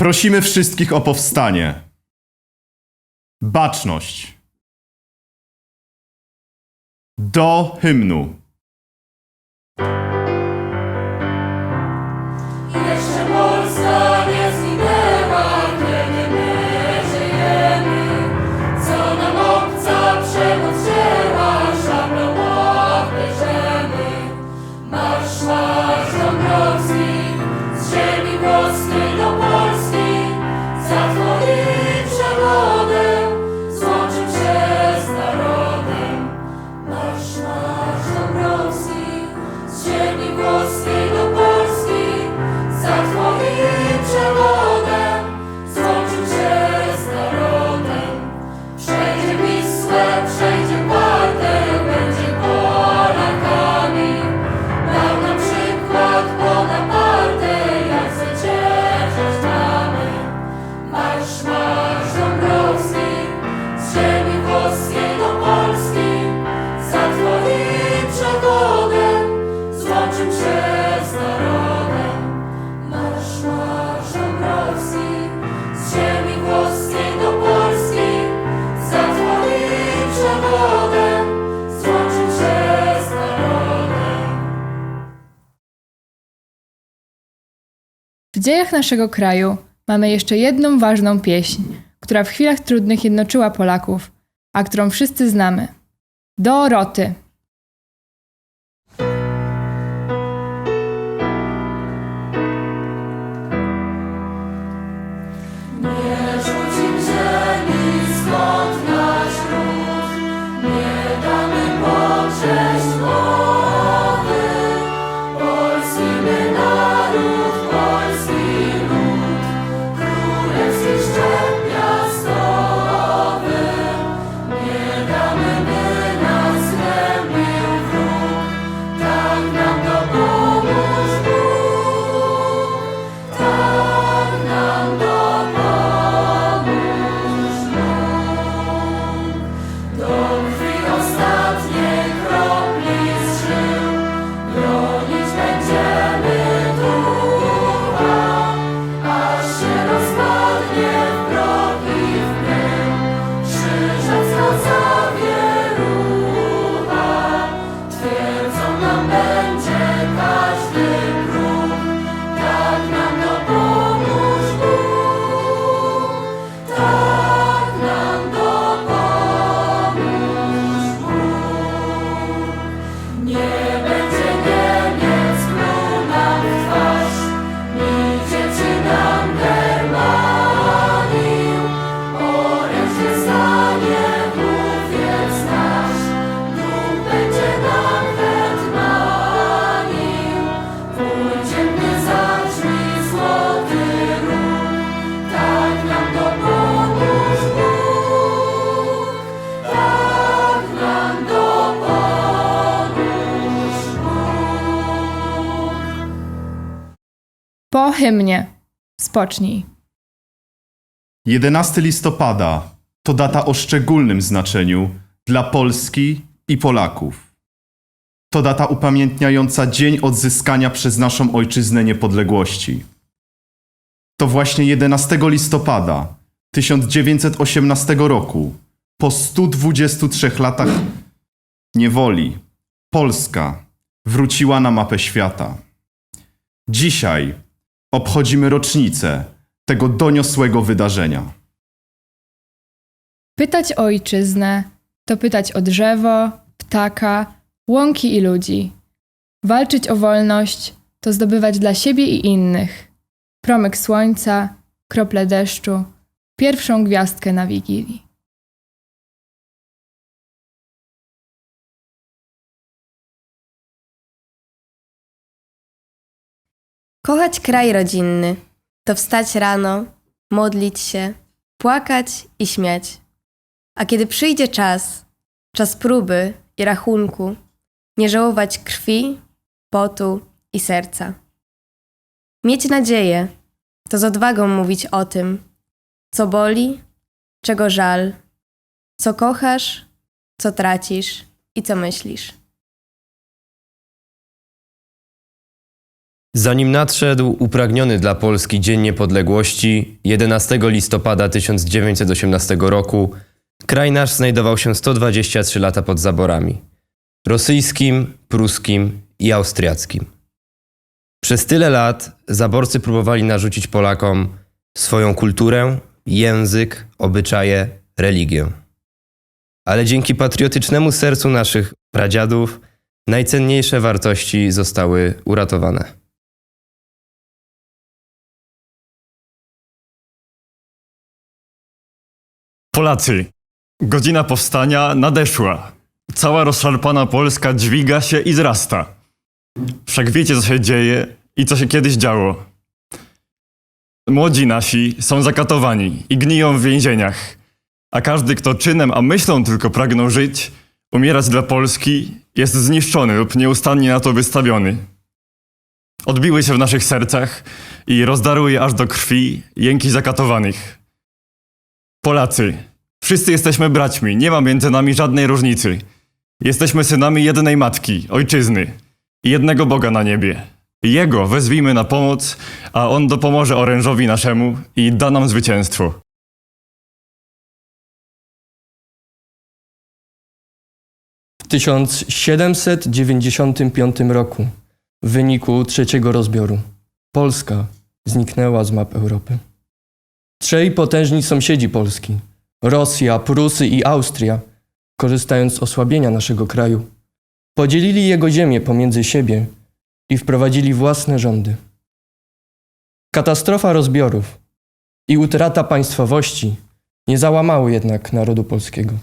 Prosimy wszystkich o powstanie. Baczność. Do hymnu. W dziejach naszego kraju mamy jeszcze jedną ważną pieśń, która w chwilach trudnych jednoczyła Polaków, a którą wszyscy znamy. Doroty. Po hymnie. Spocznij. 11 listopada to data o szczególnym znaczeniu dla Polski i Polaków. To data upamiętniająca dzień odzyskania przez naszą ojczyznę niepodległości. To właśnie 11 listopada 1918 roku, po 123 latach niewoli, Polska wróciła na mapę świata. Dzisiaj obchodzimy rocznicę tego doniosłego wydarzenia. Pytać ojczyznę to pytać o drzewo, ptaka, łąki i ludzi. Walczyć o wolność to zdobywać dla siebie i innych promyk słońca, krople deszczu, pierwszą gwiazdkę na wigilii. Kochać kraj rodzinny to wstać rano, modlić się, płakać i śmiać. A kiedy przyjdzie czas, czas próby i rachunku, nie żałować krwi, potu i serca. Mieć nadzieję to z odwagą mówić o tym, co boli, czego żal, co kochasz, co tracisz i co myślisz. Zanim nadszedł upragniony dla Polski Dzień Niepodległości 11 listopada 1918 roku, kraj nasz znajdował się 123 lata pod zaborami rosyjskim, pruskim i austriackim. Przez tyle lat zaborcy próbowali narzucić Polakom swoją kulturę, język, obyczaje, religię. Ale dzięki patriotycznemu sercu naszych pradziadów najcenniejsze wartości zostały uratowane. Polacy, godzina powstania nadeszła. Cała rozszarpana Polska dźwiga się i zrasta. Wszak wiecie, co się dzieje i co się kiedyś działo. Młodzi nasi są zakatowani i gniją w więzieniach, a każdy, kto czynem, a myślą tylko pragnął żyć, umierać dla Polski, jest zniszczony lub nieustannie na to wystawiony. Odbiły się w naszych sercach i rozdarły je aż do krwi jęki zakatowanych. Polacy, wszyscy jesteśmy braćmi, nie ma między nami żadnej różnicy. Jesteśmy synami jednej matki, ojczyzny jednego Boga na niebie. Jego wezwijmy na pomoc, a On dopomoże orężowi naszemu i da nam zwycięstwo. W 1795 roku, w wyniku trzeciego rozbioru, Polska zniknęła z map Europy. Trzej potężni sąsiedzi Polski Rosja, Prusy i Austria korzystając z osłabienia naszego kraju, podzielili jego ziemię pomiędzy siebie i wprowadzili własne rządy. Katastrofa rozbiorów i utrata państwowości nie załamały jednak narodu polskiego.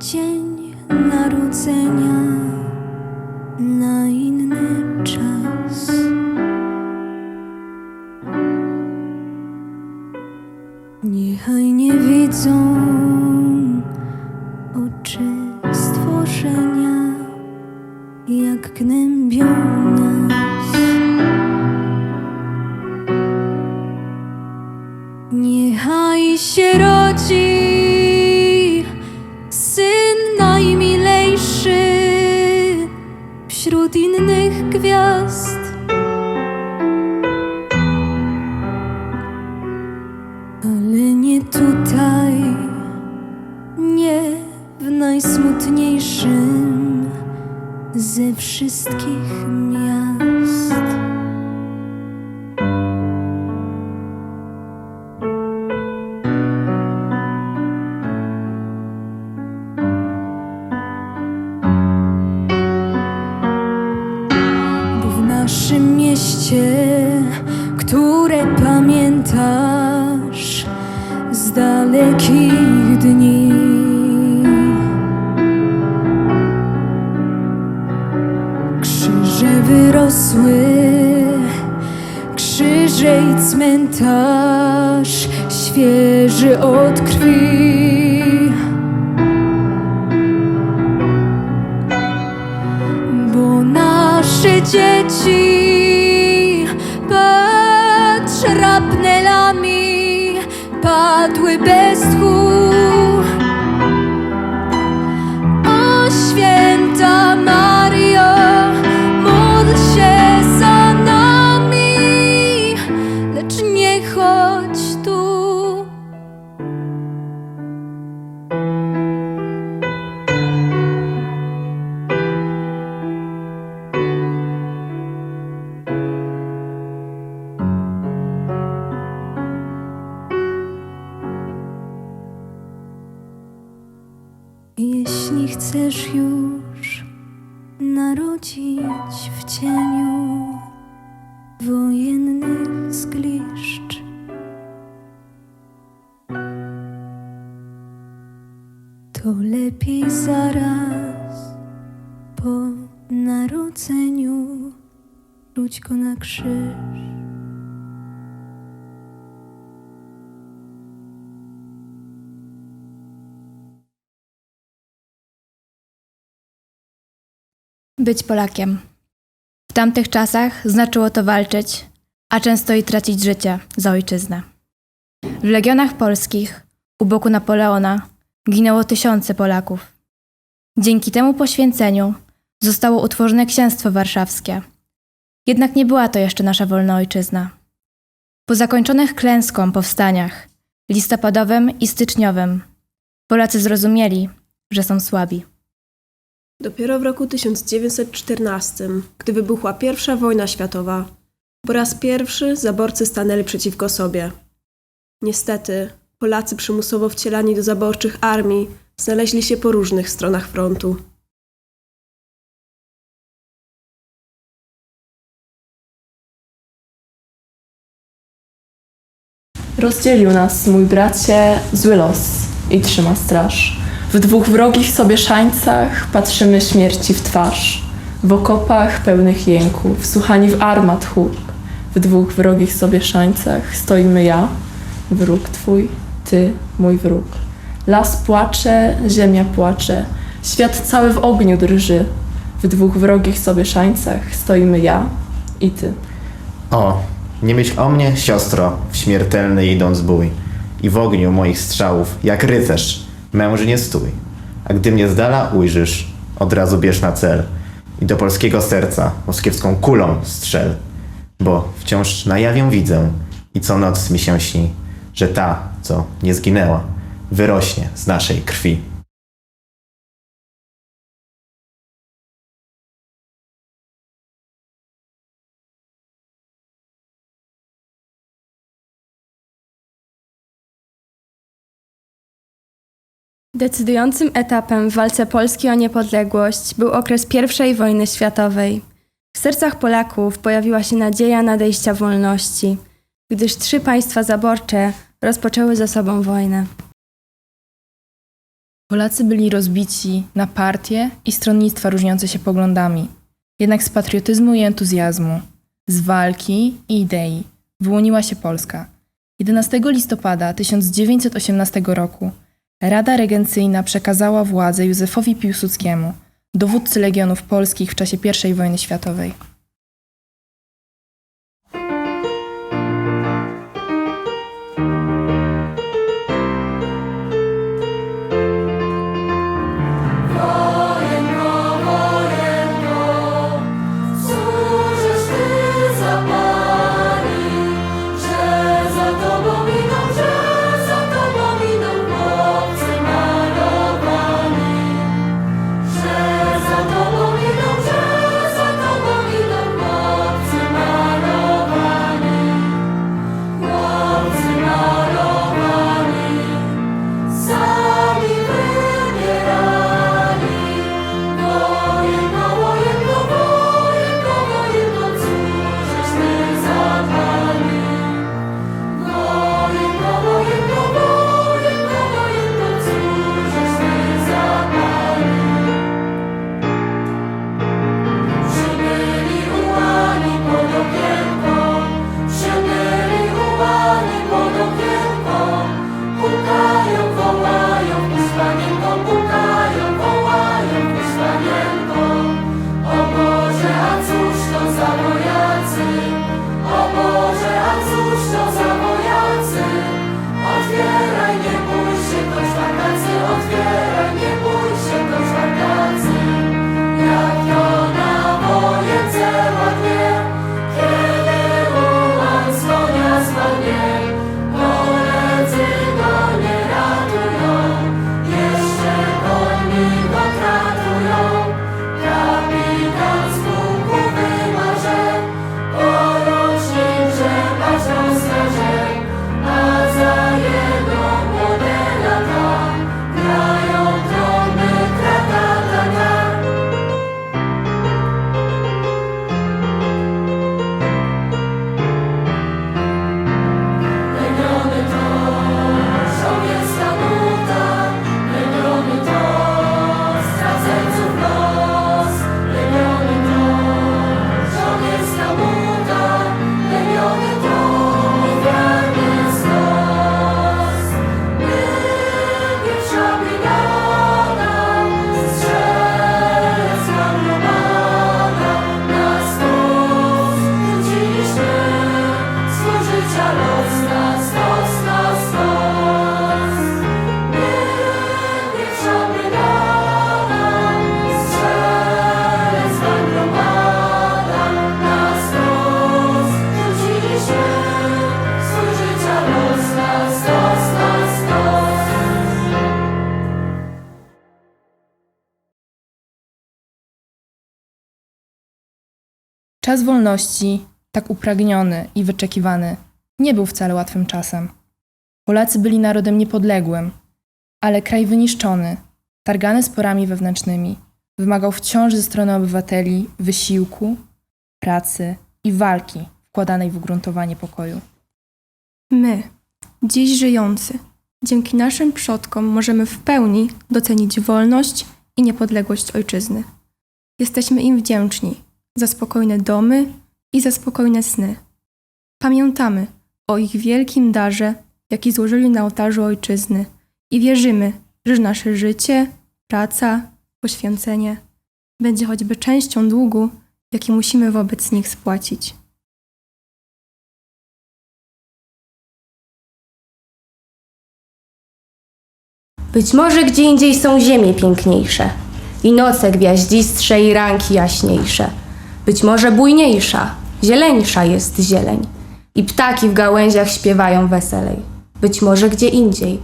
Dzień narodzenia na najsmutniejszym ze wszystkich miast. Dzieci pod szrapnelami padły bez tchu. Chcesz już narodzić w cieniu wojennych zgliszcz, to lepiej zaraz po narodzeniu rzuć go na krzyż. Być Polakiem. W tamtych czasach znaczyło to walczyć, a często i tracić życie za ojczyznę. W legionach polskich, u boku Napoleona, ginęło tysiące Polaków. Dzięki temu poświęceniu zostało utworzone Księstwo Warszawskie. Jednak nie była to jeszcze nasza wolna ojczyzna. Po zakończonych klęską powstaniach, listopadowym i styczniowym, Polacy zrozumieli, że są słabi. Dopiero w roku 1914, gdy wybuchła I wojna światowa, po raz pierwszy zaborcy stanęli przeciwko sobie. Niestety, Polacy przymusowo wcielani do zaborczych armii znaleźli się po różnych stronach frontu. Rozdzielił nas, mój bracie, zły los i trzyma straż. W dwóch wrogich sobie szańcach patrzymy śmierci w twarz. W okopach pełnych jęku, wsłuchani w armat huk. W dwóch wrogich sobie szańcach stoimy ja, wróg twój, ty, mój wróg. Las płacze, ziemia płacze, świat cały w ogniu drży. W dwóch wrogich sobie szańcach stoimy ja i ty. O, nie myśl o mnie, siostro, w śmiertelny idąc bój. I w ogniu moich strzałów, jak rycerz, męż nie stój. A gdy mnie z dala ujrzysz, od razu bierz na cel. I do polskiego serca moskiewską kulą strzel. Bo wciąż na jawię widzę i co noc mi się śni, że ta, co nie zginęła, wyrośnie z naszej krwi. Decydującym etapem w walce Polski o niepodległość był okres I wojny światowej. W sercach Polaków pojawiła się nadzieja nadejścia wolności, gdyż trzy państwa zaborcze rozpoczęły ze sobą wojnę. Polacy byli rozbici na partie i stronnictwa różniące się poglądami. Jednak z patriotyzmu i entuzjazmu, z walki i idei wyłoniła się Polska. 11 listopada 1918 roku Rada Regencyjna przekazała władzę Józefowi Piłsudskiemu, dowódcy legionów polskich w czasie I wojny światowej. Czas wolności, tak upragniony i wyczekiwany, nie był wcale łatwym czasem. Polacy byli narodem niepodległym, ale kraj wyniszczony, targany sporami wewnętrznymi, wymagał wciąż ze strony obywateli wysiłku, pracy i walki wkładanej w ugruntowanie pokoju. My, dziś żyjący, dzięki naszym przodkom możemy w pełni docenić wolność i niepodległość ojczyzny. Jesteśmy im wdzięczni za spokojne domy i za spokojne sny. Pamiętamy o ich wielkim darze, jaki złożyli na ołtarzu ojczyzny i wierzymy, że nasze życie, praca, poświęcenie będzie choćby częścią długu, jaki musimy wobec nich spłacić. Być może gdzie indziej są ziemie piękniejsze i noce gwiaździstsze i ranki jaśniejsze. Być może bujniejsza, zieleńsza jest zieleń i ptaki w gałęziach śpiewają weselej. Być może gdzie indziej.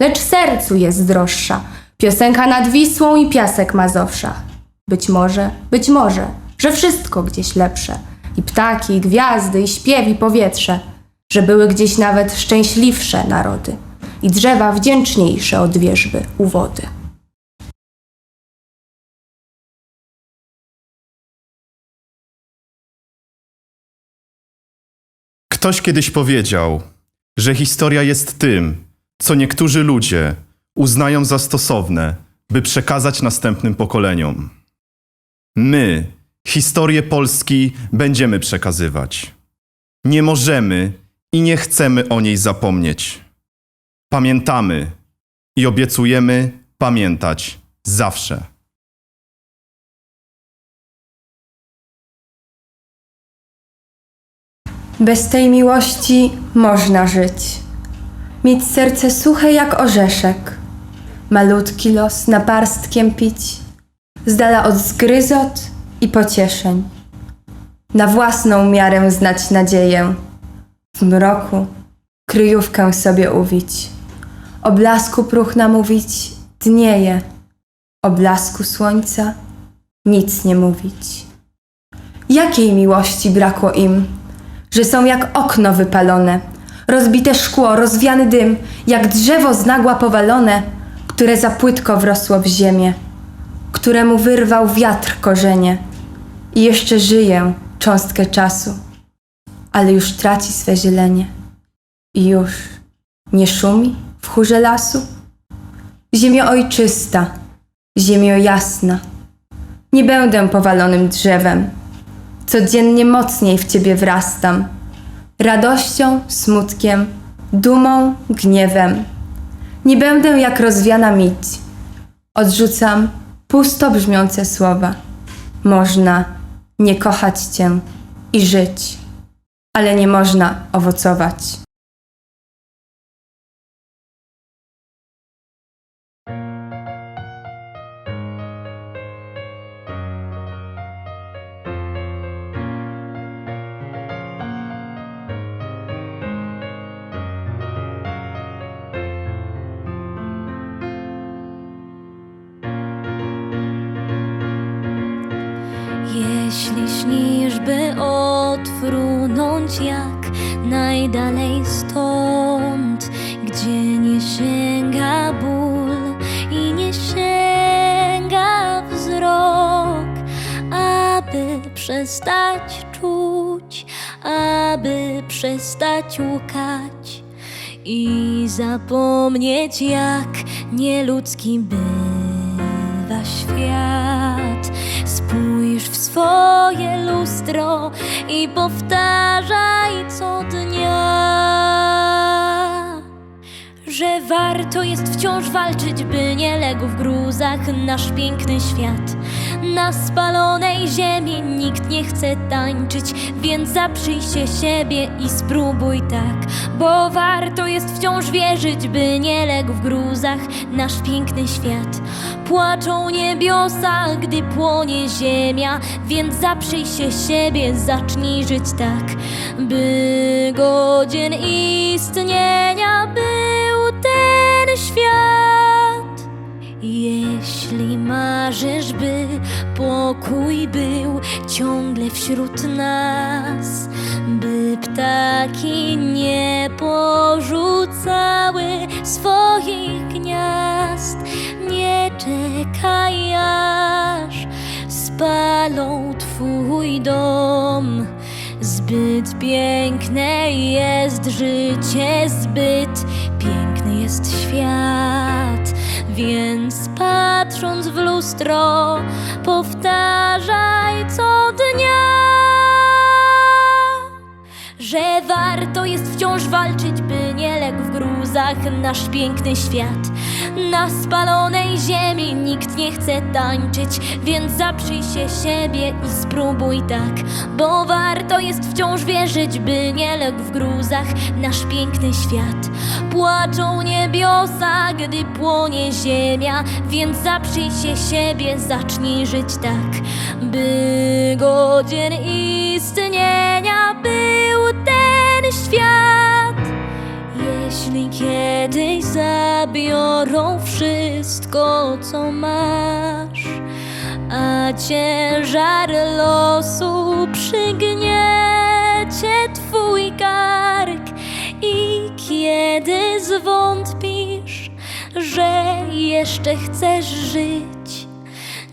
Lecz sercu jest droższa piosenka nad Wisłą i piasek Mazowsza. Być może, być może, że wszystko gdzieś lepsze i ptaki, i gwiazdy, i śpiew, i powietrze, że były gdzieś nawet szczęśliwsze narody i drzewa wdzięczniejsze od wierzby u wody. Ktoś kiedyś powiedział, że historia jest tym, co niektórzy ludzie uznają za stosowne, by przekazać następnym pokoleniom. My historię Polski będziemy przekazywać. Nie możemy i nie chcemy o niej zapomnieć. Pamiętamy i obiecujemy pamiętać zawsze. Bez tej miłości można żyć. Mieć serce suche jak orzeszek, malutki los naparstkiem pić, z dala od zgryzot i pocieszeń. Na własną miarę znać nadzieję, w mroku kryjówkę sobie uwić. O blasku próchna mówić dnieje, o blasku słońca nic nie mówić. Jakiej miłości brakło im, że są jak okno wypalone, rozbite szkło, rozwiany dym, jak drzewo z nagła powalone, które za płytko wrosło w ziemię, któremu wyrwał wiatr korzenie. I jeszcze żyje cząstkę czasu, ale już traci swe zielenie. I już nie szumi w chórze lasu? Ziemio ojczysta, ziemio jasna, nie będę powalonym drzewem, codziennie mocniej w ciebie wrastam. Radością, smutkiem, dumą, gniewem. Nie będę jak rozwiana mić. Odrzucam pusto brzmiące słowa. Można nie kochać cię i żyć, ale nie można owocować. Jeśli śnisz, by odfrunąć jak najdalej stąd, gdzie nie sięga ból i nie sięga wzrok, aby przestać czuć, aby przestać łukać i zapomnieć, jak nieludzki bywa świat. Swoje lustro i powtarzaj co dnia, że warto jest wciąż walczyć, by nie legł w gruzach nasz piękny świat. Na spalonej ziemi nikt nie chce tańczyć, więc zaprzyj się siebie i spróbuj tak, bo warto jest wciąż wierzyć, by nie legł w gruzach nasz piękny świat. Płaczą niebiosa, gdy płonie ziemia, więc zaprzyj się siebie, zacznij żyć tak, by godzien istnienia był ten świat. Jeśli marzysz, by pokój był ciągle wśród nas, by ptaki nie porzucały swoich gniazd. Nie czekaj aż spalą twój dom. Zbyt piękne jest życie, zbyt piękny jest świat. Więc patrząc w lustro, powtarzaj co dnia, że warto jest wciąż walczyć, by nie legł w gruzach nasz piękny świat. Na spalonej ziemi nikt nie chce tańczyć, więc zaprzyj się siebie i spróbuj tak, bo warto jest wciąż wierzyć, by nie legł w gruzach nasz piękny świat. Płaczą niebiosa, gdy płonie ziemia, więc zaprzyj się siebie, zacznij żyć tak, by godzien istnienia zabiorą wszystko, co masz, a ciężar losu przygniecie twój kark. I kiedy zwątpisz, że jeszcze chcesz żyć,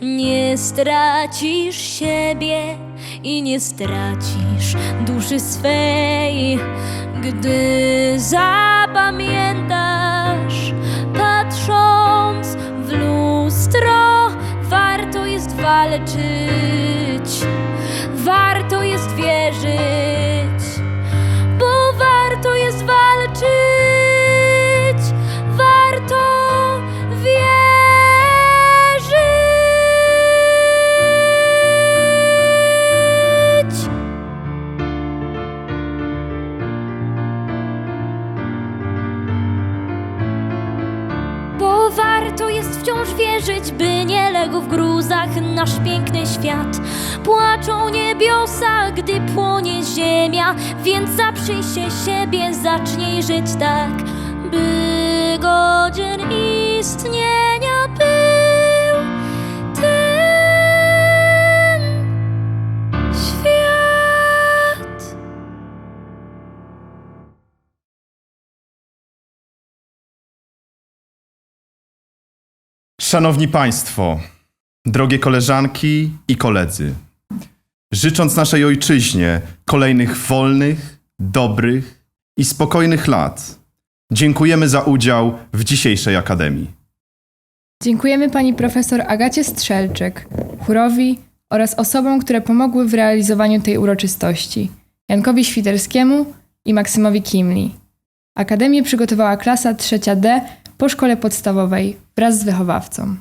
nie stracisz siebie i nie stracisz duszy swej, gdy zapamiętasz, walczyć, warto jest wierzyć, nasz piękny świat. Płaczą niebiosa, gdy płonie ziemia, więc zaprzyj się siebie, zacznij żyć tak, by godzien istnienia był ten świat. Szanowni Państwo, drogie koleżanki i koledzy, życząc naszej ojczyźnie kolejnych wolnych, dobrych i spokojnych lat, dziękujemy za udział w dzisiejszej Akademii. Dziękujemy pani profesor Agacie Strzelczyk, chórowi oraz osobom, które pomogły w realizowaniu tej uroczystości. Jankowi Świderskiemu i Maksymowi Kimli. Akademię przygotowała klasa trzecia D po szkole podstawowej wraz z wychowawcą.